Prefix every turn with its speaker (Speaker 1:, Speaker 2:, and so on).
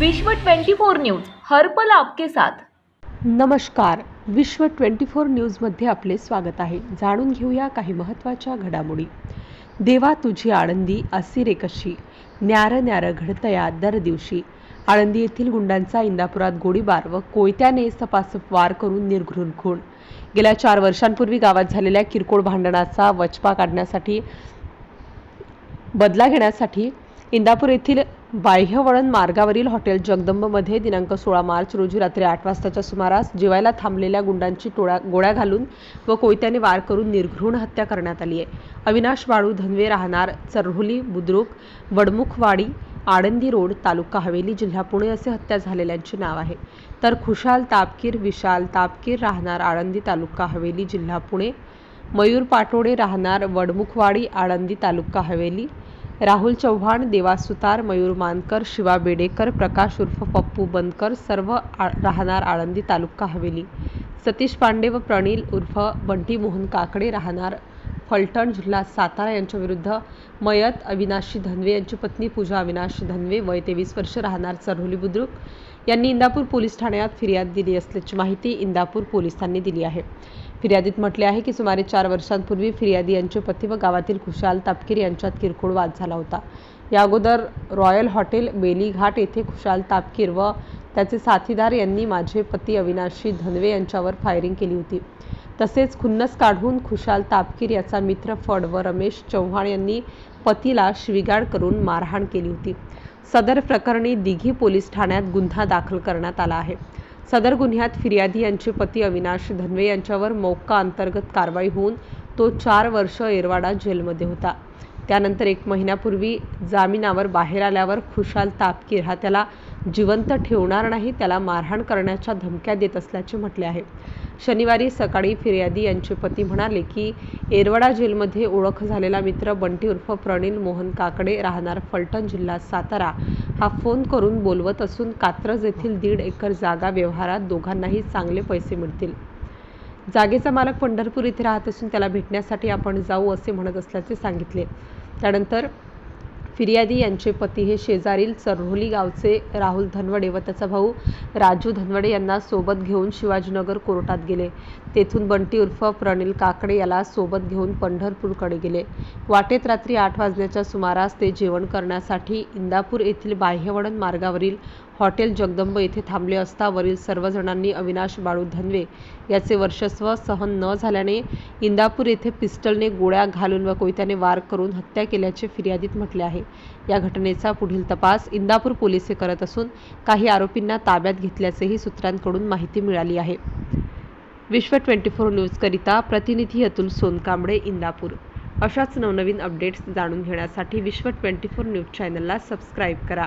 Speaker 1: विश्व 24 न्यूज हर्पल आपके साथ.
Speaker 2: नमस्कार. विश्व 24 न्यूजमध्ये आपले स्वागत आहे. जाणून घेऊया काही महत्त्वाच्या घडामोडी. देवा तुझी आळंदी असी रे कशी? न्यार न्यार घडतया दर दिवशी. आळंदी येथील गुंडांचा इंदापुरात गोळीबार व कोयत्याने सपासप वार करून निर्घृण खून. गेल्या चार वर्षांपूर्वी गावात झालेल्या किरकोळ भांडणाचा वचपा काढण्यासाठी बदला घेण्यासाठी इंदापूर येथील बाह्यवळण मार्गावरील हॉटेल जगदंबमध्ये दिनांक सोळा मार्च रोजी रात्री आठ वाजताच्या सुमारास जिवायला थांबलेल्या गुंडांची टोळ्या गोळ्या घालून व कोयत्याने वार करून निर्घृण हत्या करण्यात आली आहे. अविनाश बाळू धनवे राहणार चरहोली बुद्रुक वडमुखवाडी आळंदी रोड तालुका हवेली जिल्हा पुणे असे हत्या झालेल्यांचे नाव आहे. तर खुशाल तापकीर विशाल तापकीर राहणार आळंदी तालुका हवेली जिल्हा पुणे. मयूर पाटोडे राहणार वडमुखवाडी आळंदी तालुका हवेली. राहुल चव्हाण देवा सुतार मयूर मानकर शिवा बेडेकर प्रकाश उर्फ पप्पू बनकर सर्व आ राहणार आळंदी तालुका हवेली. सतीश पांडे व प्रणील उर्फ बंटी मोहन काकडे राहणार फलटण जिल्हा सातारा यांच्याविरुद्ध मयत अविनाशी धनवे यांची पत्नी पूजा अविनाश धनवे वय तेवीस वर्ष राहणार चरहोली बुद्रुक. यांनी इंदापूर पोलीस ठाण्यात फिर्याद दिली असल्याची माहिती इंदापूर पोलिसांनी दिली आहे. फिर्यादीत म्हटले आहे की सुमारे चार वर्षांपूर्वी फिर्यादी यांचे पती व गावातील खुशाल तापकीर यांच्यात किरकोळ वाद झाला होता. या अगोदर रॉयल हॉटेल बेलीघाट येथे खुशाल तापकीर व त्याचे साथीदार यांनी माझे पती अविनाशी धनवे यांच्यावर फायरिंग केली होती. तसेच खुन्नस काढून खुशाल तापकीर याचा मित्र फड व रमेश चव्हाण यांनी पतीला शिविगाड करून मारहाण केली होती. सदर प्रकरणी दिघी पोलीस ठाण्यात गुन्हा दाखल करण्यात आला आहे. सदर गुन्ह्यात फिर्यादी यांचे पती अविनाश धनवे यांच्यावर मोक्का अंतर्गत कारवाई होऊन तो चार वर्ष एरवाडा जेलमध्ये होता. त्यानंतर एक महिन्यापूर्वी जामिनावर बाहेर आल्यावर खुशाल तापकीर हा त्याला जिवंत ठेवणार नाही त्याला मारहाण करण्याच्या धमक्या देत असल्याचे म्हटले आहे. शनिवारी सकाळी फिर्यादी यांचे पती म्हणाले की एरवडा जेलमध्ये ओळख झालेला मित्र बंटी उर्फ प्रणील मोहन काकडे राहणार फलटण जिल्हा सातारा. हा फोन करून बोलवत असून कात्रज येथील दीड एकर जागा व्यवहारात दोघांनाही चांगले पैसे मिळतील. जागेचा मालक पंढरपूर इथे राहत असून त्याला भेटण्यासाठी आपण जाऊ असे म्हणत असल्याचे सांगितले. त्यानंतर फिर्यादी यांचे पती हे शेजारील चरहोली गावचे राहुल धनवडे व त्याचा भाऊ राजू धनवडे यांना सोबत घेऊन शिवाजीनगर कोर्टात गेले. तेथून बंटी उर्फ प्रणील काकडे याला सोबत घेऊन पंढरपूरकडे गेले. वाटेत रात्री आठ वाजण्याच्या सुमारास ते जेवण करण्यासाठी इंदापूर येथील बाह्यवळण मार्गावरील हॉटेल जगदंब येथे थांबले असता वरील सर्वजणांनी अविनाश बाळू धनवे याचे वर्चस्व सहन न झाल्याने इंदापूर येथे पिस्टलने गोळ्या घालून व कोयत्याने वार करून हत्या केल्याचे फिर्यादीत म्हटले आहे. या घटनेचा पुढील तपास इंदापूर पोलिसे करत असून काही आरोपींना ताब्यात घेतल्याचेही सूत्रांकडून माहिती मिळाली आहे. विश्व ट्वेंटी फोर न्यूजकरिता प्रतिनिधी अतुल सोनकांबळे इंदापूर. अशाच नवनवीन अपडेट्स जाणून घेण्यासाठी विश्व ट्वेंटी फोर न्यूज चॅनलला सबस्क्राईब करा.